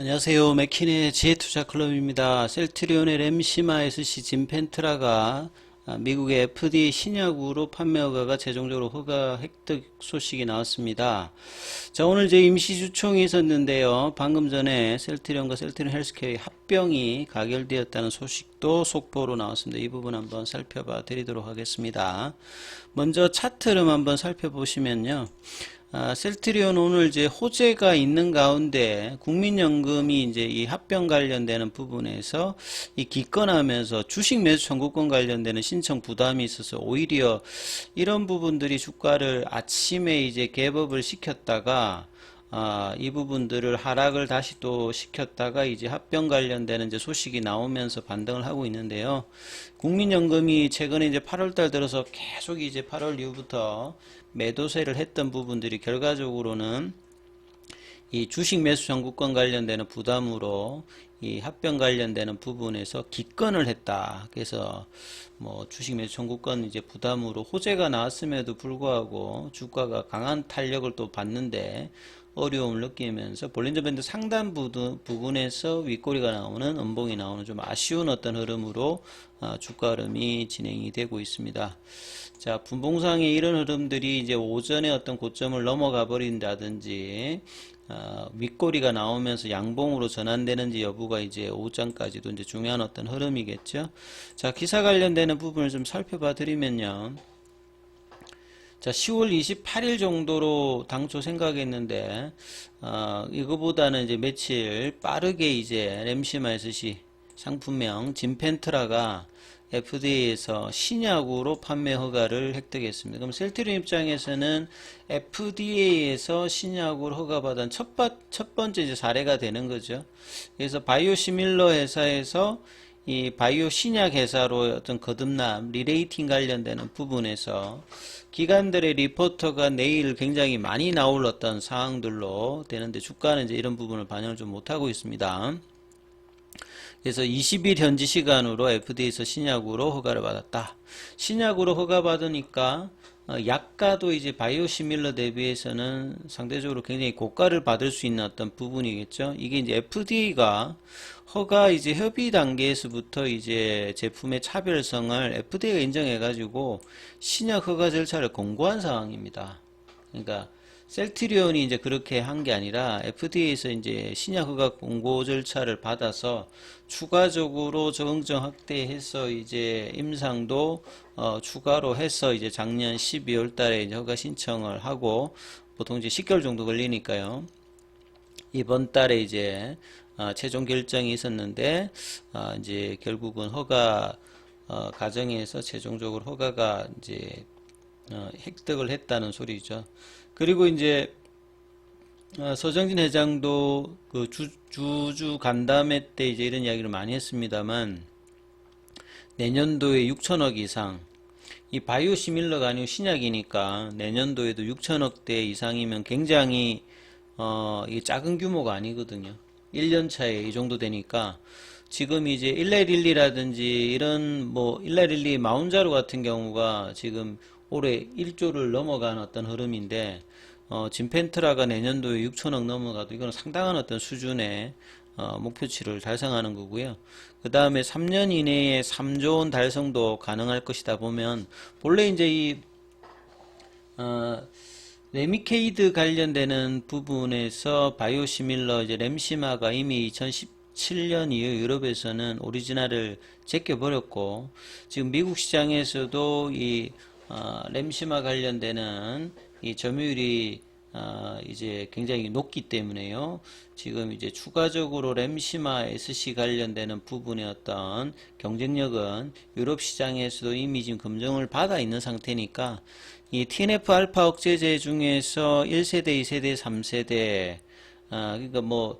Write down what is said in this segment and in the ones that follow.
안녕하세요. 맥킨의 지혜투자 클럽입니다. 셀트리온의 램시마 SC 진펜트라가 아, 미국의 FDA 신약으로 판매 허가가 최종적으로 허가 획득 소식이 나왔습니다. 자, 오늘 제 임시 주총이 있었는데요. 방금 전에 셀트리온과 셀트리온 헬스케어의 합병이 가결되었다는 소식도 속보로 나왔습니다. 이 부분 한번 살펴봐 드리도록 하겠습니다. 먼저 차트를 한번 살펴보시면요. 아, 셀트리온 오늘 이제 호재가 있는 가운데 국민연금이 이제 이 합병 관련되는 부분에서 이 기권하면서 주식 매수 청구권 관련되는 신청 부담이 있어서 오히려 이런 부분들이 주가를 아침에 이제 개법을 시켰다가 아, 이 부분들을 하락을 다시 또 시켰다가 이제 합병 관련되는 이제 소식이 나오면서 반등을 하고 있는데요. 국민연금이 최근에 이제 8월달 들어서 계속 이제 8월 이후부터 매도세를 했던 부분들이 결과적으로는 이 주식 매수 청구권 관련되는 부담으로 이 합병 관련되는 부분에서 기권을 했다. 그래서 뭐 주식 매수 청구권 이제 부담으로 호재가 나왔음에도 불구하고 주가가 강한 탄력을 또 받는데 어려움을 느끼면서 볼린저 밴드 상단 부분, 부분에서 윗꼬리가 나오는 음봉이 나오는 좀 아쉬운 어떤 흐름으로 어, 주가 흐름이 진행이 되고 있습니다. 자, 분봉상의 이런 흐름들이 이제 오전에 어떤 고점을 넘어가 버린다든지 어, 윗꼬리가 나오면서 양봉으로 전환되는지 여부가 이제 오전까지도 이제 중요한 어떤 흐름이겠죠. 자, 기사 관련되는 부분을 좀 살펴봐 드리면요. 자, 10월 28일 정도로 당초 생각했는데, 어, 이거보다는 이제 며칠 빠르게 이제 램시마 SC 상품명 진펜트라가 FDA에서 신약으로 판매 허가를 획득했습니다. 그럼 셀트리온 입장에서는 FDA에서 신약으로 허가받은 첫, 바, 첫 번째 이제 사례가 되는 거죠. 그래서 바이오 시밀러 회사에서 이 바이오 신약 회사로 어떤 거듭남, 리레이팅 관련되는 부분에서 기관들의 리포터가 내일 굉장히 많이 나올 어떤 상황들로 되는데 주가는 이제 이런 부분을 반영을 좀 못하고 있습니다. 그래서 20일 현지 시간으로 FDA에서 신약으로 허가를 받았다. 신약으로 허가 받으니까 어, 약가도 이제 바이오 시밀러 대비해서는 상대적으로 굉장히 고가를 받을 수 있는 어떤 부분이겠죠. 이게 이제 FDA가 허가 이제 협의 단계에서부터 이제 제품의 차별성을 FDA가 인정해가지고 신약 허가 절차를 공고한 상황입니다. 그러니까 셀트리온이 이제 그렇게 한 게 아니라 FDA에서 이제 신약 허가 공고 절차를 받아서 추가적으로 적응증 확대해서 이제 임상도 어 추가로 해서 이제 작년 12월 달에 이제 허가 신청을 하고 보통 이제 10개월 정도 걸리니까요. 이번 달에 이제 어 최종 결정이 있었는데 어 이제 결국은 허가 어 과정에서 최종적으로 허가가 이제 어 획득을 했다는 소리죠. 그리고 이제 어, 서정진 회장도 그 주, 주주 간담회 때 이제 이런 이야기를 많이 했습니다만 내년도에 6천억 이상 이 바이오 시밀러가 아니고 신약이니까 내년도에도 6천억 대 이상이면 굉장히 어 이게 작은 규모가 아니거든요. 1년 차에 이 정도 되니까 지금 이제 1112라든지 이런 뭐1112 마운자로 같은 경우가 지금 올해 1조를 넘어간 어떤 흐름인데 어, 진펜트라가 내년도에 6천억 넘어가도 이거는 상당한 어떤 수준의 어, 목표치를 달성하는 거고요. 그 다음에 3년 이내에 3조 원 달성도 가능할 것이다 보면 본래 이제 이 어, 레미케이드 관련되는 부분에서 바이오시밀러 이제 램시마가 이미 2017년 이후 유럽에서는 오리지널을 제껴버렸고 지금 미국 시장에서도 이 어, 램시마 관련되는 이 점유율이 어, 이제 굉장히 높기 때문에요. 지금 이제 추가적으로 램시마 SC 관련되는 부분의 어떤 경쟁력은 유럽 시장에서도 이미 지금 검증을 받아 있는 상태니까 이 TNF 알파 억제제 중에서 1세대, 2세대, 3세대 아, 그러니까 뭐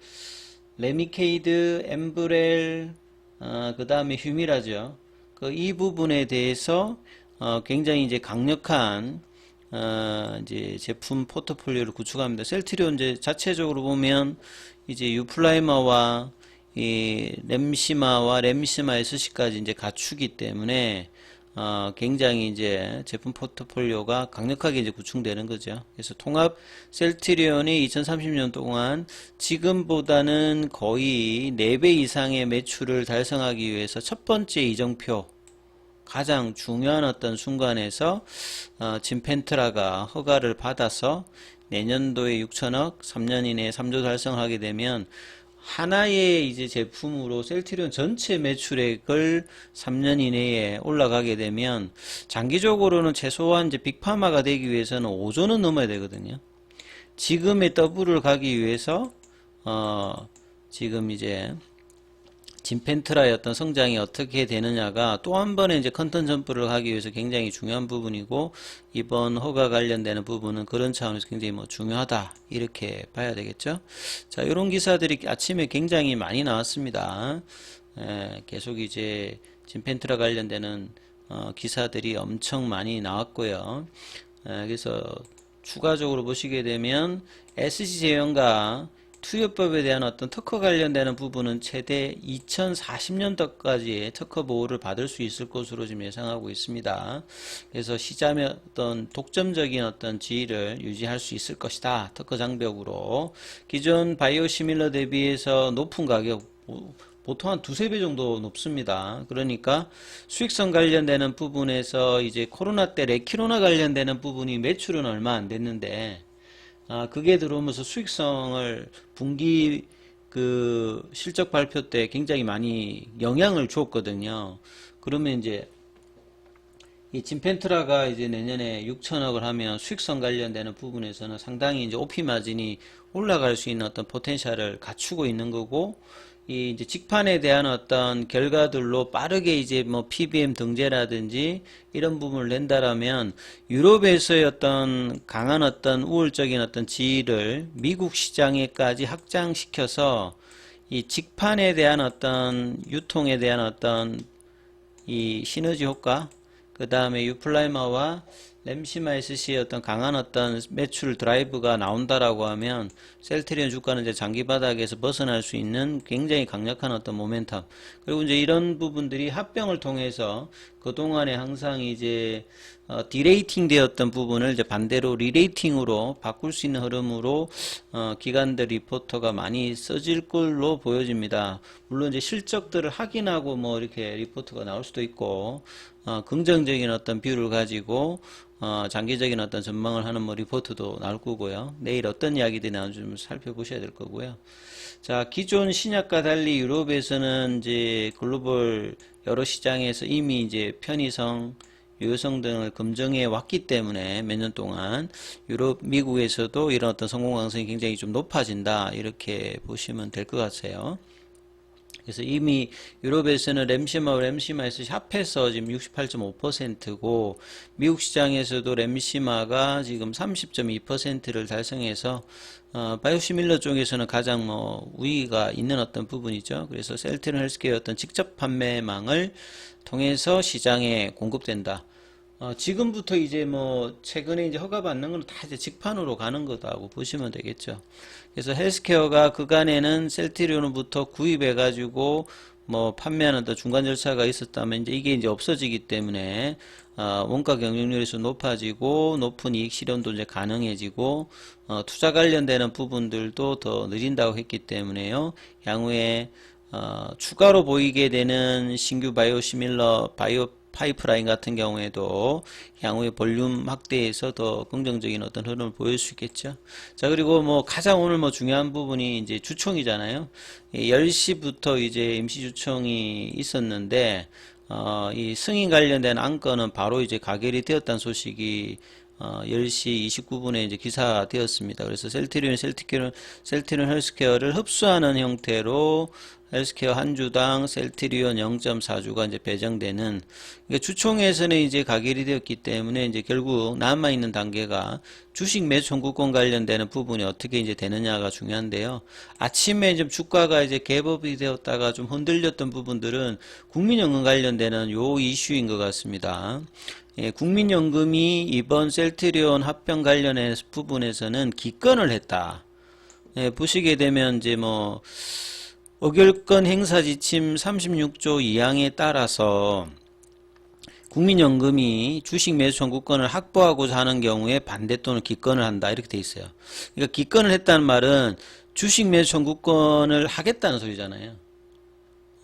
레미케이드, 엠브렐, 어, 그 다음에 휴미라죠. 그 이 부분에 대해서 어, 굉장히 이제 강력한 어, 이제 제품 포트폴리오를 구축합니다. 셀트리온 이제 자체적으로 보면 이제 유플라이머와 이 램시마와 램시마 SC까지 이제 갖추기 때문에 어, 굉장히 이제 제품 포트폴리오가 강력하게 이제 구축되는 거죠. 그래서 통합 셀트리온이 2030년 동안 지금보다는 거의 4배 이상의 매출을 달성하기 위해서 첫 번째 이정표 가장 중요한 어떤 순간에서 어, 진펜트라가 허가를 받아서 내년도에 6천억, 3년 이내에 3조 달성하게 되면 하나의 이제 제품으로 셀트리온 전체 매출액을 3년 이내에 올라가게 되면 장기적으로는 최소한 이제 빅파마가 되기 위해서는 5조는 넘어야 되거든요. 지금의 더블을 가기 위해서 어 지금 이제 진펜트라의 어떤 성장이 어떻게 되느냐가 또 한 번의 이제 컨텐 점프를 하기 위해서 굉장히 중요한 부분이고 이번 허가 관련되는 부분은 그런 차원에서 굉장히 뭐 중요하다 이렇게 봐야 되겠죠. 자 이런 기사들이 아침에 굉장히 많이 나왔습니다. 에, 계속 이제 진펜트라 관련되는 어, 기사들이 엄청 많이 나왔고요. 에, 그래서 추가적으로 보시게 되면 SC제형과 투여법에 대한 어떤 특허 관련되는 부분은 최대 2040년도까지의 특허 보호를 받을 수 있을 것으로 지금 예상하고 있습니다. 그래서 시장의 어떤 독점적인 어떤 지위를 유지할 수 있을 것이다. 특허 장벽으로 기존 바이오 시밀러 대비해서 높은 가격 보통 한 두세 배 정도 높습니다. 그러니까 수익성 관련되는 부분에서 이제 코로나 때 레키로나 관련되는 부분이 매출은 얼마 안 됐는데 아, 그게 들어오면서 수익성을 분기 그 실적 발표 때 굉장히 많이 영향을 줬거든요. 그러면 이제 이 진펜트라가 이제 내년에 6천억을 하면 수익성 관련되는 부분에서는 상당히 이제 오피 마진이 올라갈 수 있는 어떤 포텐셜을 갖추고 있는 거고 이 이제 직판에 대한 어떤 결과들로 빠르게 이제 뭐 PBM 등재라든지 이런 부분을 낸다라면 유럽에서의 어떤 강한 어떤 우월적인 어떤 지위를 미국 시장에까지 확장시켜서 이 직판에 대한 어떤 유통에 대한 어떤 이 시너지 효과 그 다음에 유플라이마와 램시마 SC의 어떤 강한 어떤 매출 드라이브가 나온다라고 하면 셀트리온 주가는 이제 장기 바닥에서 벗어날 수 있는 굉장히 강력한 어떤 모멘텀 그리고 이제 이런 부분들이 합병을 통해서 그동안에 항상 이제 어, 디레이팅 되었던 부분을 이제 반대로 리레이팅으로 바꿀 수 있는 흐름으로 어, 기관들 리포터가 많이 써질 걸로 보여집니다. 물론 이제 실적들을 확인하고 뭐 이렇게 리포트가 나올 수도 있고 어, 긍정적인 어떤 뷰를 가지고 어, 장기적인 어떤 전망을 하는 뭐 리포트도 나올 거고요. 내일 어떤 이야기들이 나오는지 좀 살펴보셔야 될 거고요. 자, 기존 신약과 달리 유럽에서는 이제 글로벌 여러 시장에서 이미 이제 편의성, 유효성 등을 검증해 왔기 때문에 몇 년 동안 유럽, 미국에서도 이런 어떤 성공 가능성이 굉장히 좀 높아진다. 이렇게 보시면 될 것 같아요. 그래서 이미 유럽에서는 램시마, 램시마에서 샵에서 지금 68.5%고 미국 시장에서도 램시마가 지금 30.2%를 달성해서 어, 바이오시밀러 쪽에서는 가장 뭐 우위가 있는 어떤 부분이죠. 그래서 셀트론 헬스케어 어떤 직접 판매망을 통해서 시장에 공급된다. 어, 지금부터 이제 뭐 최근에 이제 허가 받는 건 다 이제 직판으로 가는 거다고 보시면 되겠죠. 그래서 헬스케어가 그간에는 셀트리온부터 구입해 가지고 뭐 판매하는 더 중간 절차가 있었다면 이제 이게 이제 없어지기 때문에 어, 원가 경쟁률에서 높아지고 높은 이익 실현도 이제 가능해지고 어, 투자 관련되는 부분들도 더 느린다고 했기 때문에요. 향후에 어, 추가로 보이게 되는 신규 바이오 시밀러 바이오 파이프라인 같은 경우에도 향후에 볼륨 확대에서 더 긍정적인 어떤 흐름을 보일 수 있겠죠. 자, 그리고 뭐 가장 오늘 뭐 중요한 부분이 이제 주총이잖아요. 10시부터 이제 임시 주총이 있었는데, 어, 이 승인 관련된 안건은 바로 이제 가결이 되었다는 소식이 어, 10시 29분에 이제 기사되었습니다. 그래서 셀트리온, 셀트리온, 셀트리온 헬스케어를 흡수하는 형태로 헬스케어 한 주당 셀트리온 0.4주가 이제 배정되는 그러니까 주총에서는 이제 가결이 되었기 때문에 이제 결국 남아 있는 단계가 주식 매수 청구권 관련되는 부분이 어떻게 이제 되느냐가 중요한데요. 아침에 좀 주가가 이제 개법이 되었다가 좀 흔들렸던 부분들은 국민연금 관련되는 요 이슈인 것 같습니다. 예, 국민연금이 이번 셀트리온 합병 관련의 부분에서는 기권을 했다. 예, 보시게 되면 이제 뭐 의결권 행사 지침 36조 2항에 따라서 국민연금이 주식 매수 청구권을 확보하고자 하는 경우에 반대 또는 기권을 한다 이렇게 돼 있어요. 그러니까 기권을 했다는 말은 주식 매수 청구권을 하겠다는 소리잖아요.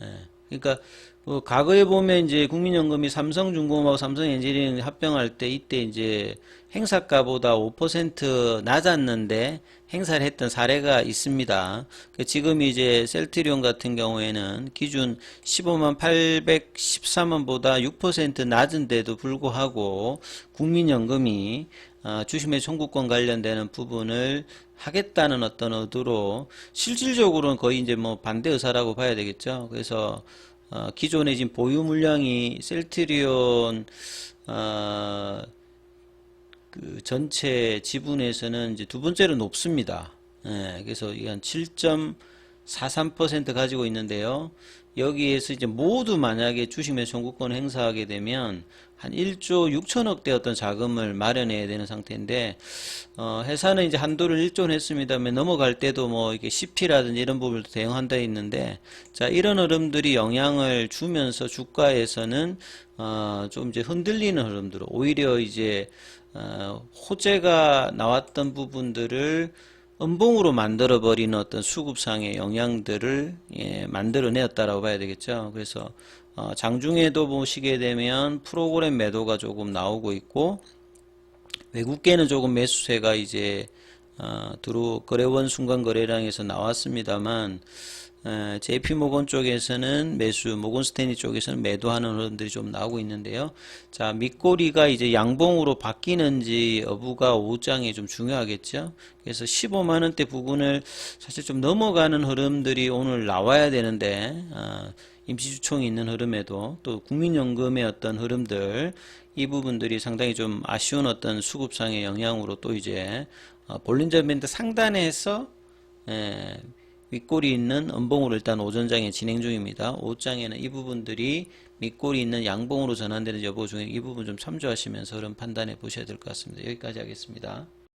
예. 그러니까 뭐 과거에 보면 이제 국민연금이 삼성중공업하고 삼성엔지니어링 합병할 때 이때 이제 행사가보다 5% 낮았는데 행사를 했던 사례가 있습니다. 그 지금 이제 셀트리온 같은 경우에는 기준 15만 813원보다 6% 낮은데도 불구하고 국민연금이 어, 주식매 청구권 관련되는 부분을 하겠다는 어떤 의도로 실질적으로는 거의 이제 뭐 반대 의사라고 봐야 되겠죠. 그래서 어, 기존에 지금 보유 물량이 셀트리온 어, 그 전체 지분에서는 이제 두 번째로 높습니다. 예, 그래서 이한 43% 가지고 있는데요. 여기에서 이제 모두 만약에 주식매 청구권 행사하게 되면 한 1조 6천억 대 어떤 자금을 마련해야 되는 상태인데 어, 회사는 이제 한도를 1조는 했습니다만 넘어갈 때도 뭐 이게 CP라든지 이런 부분도 대응한다 했는데 자 이런 흐름들이 영향을 주면서 주가에서는 어, 좀 이제 흔들리는 흐름들 오히려 이제 어, 호재가 나왔던 부분들을 음봉으로 만들어 버리는 어떤 수급상의 영향들을 예, 만들어내었다라고 봐야 되겠죠. 그래서 어, 장중에도 보시게 되면 프로그램 매도가 조금 나오고 있고 외국계는 조금 매수세가 이제 어, 들어 거래원 순간 거래량에서 나왔습니다만 에, JP 모건 쪽에서는 매수, 모건 스탠리 쪽에서는 매도하는 흐름들이 좀 나오고 있는데요. 자, 밑꼬리가 이제 양봉으로 바뀌는지 여부가 오후장에 좀 중요하겠죠. 그래서 15만 원대 부분을 사실 좀 넘어가는 흐름들이 오늘 나와야 되는데 어, 임시주총이 있는 흐름에도 또 국민연금의 어떤 흐름들 이 부분들이 상당히 좀 아쉬운 어떤 수급상의 영향으로 또 이제 어, 볼린저 밴드 상단에서 에, 윗골이 있는 음봉으로 일단 오전장에 진행 중입니다. 오후장에는 이 부분들이 밑골이 있는 양봉으로 전환되는 여부 중에 이 부분 좀 참조하시면서 흐름 판단해 보셔야 될 것 같습니다. 여기까지 하겠습니다.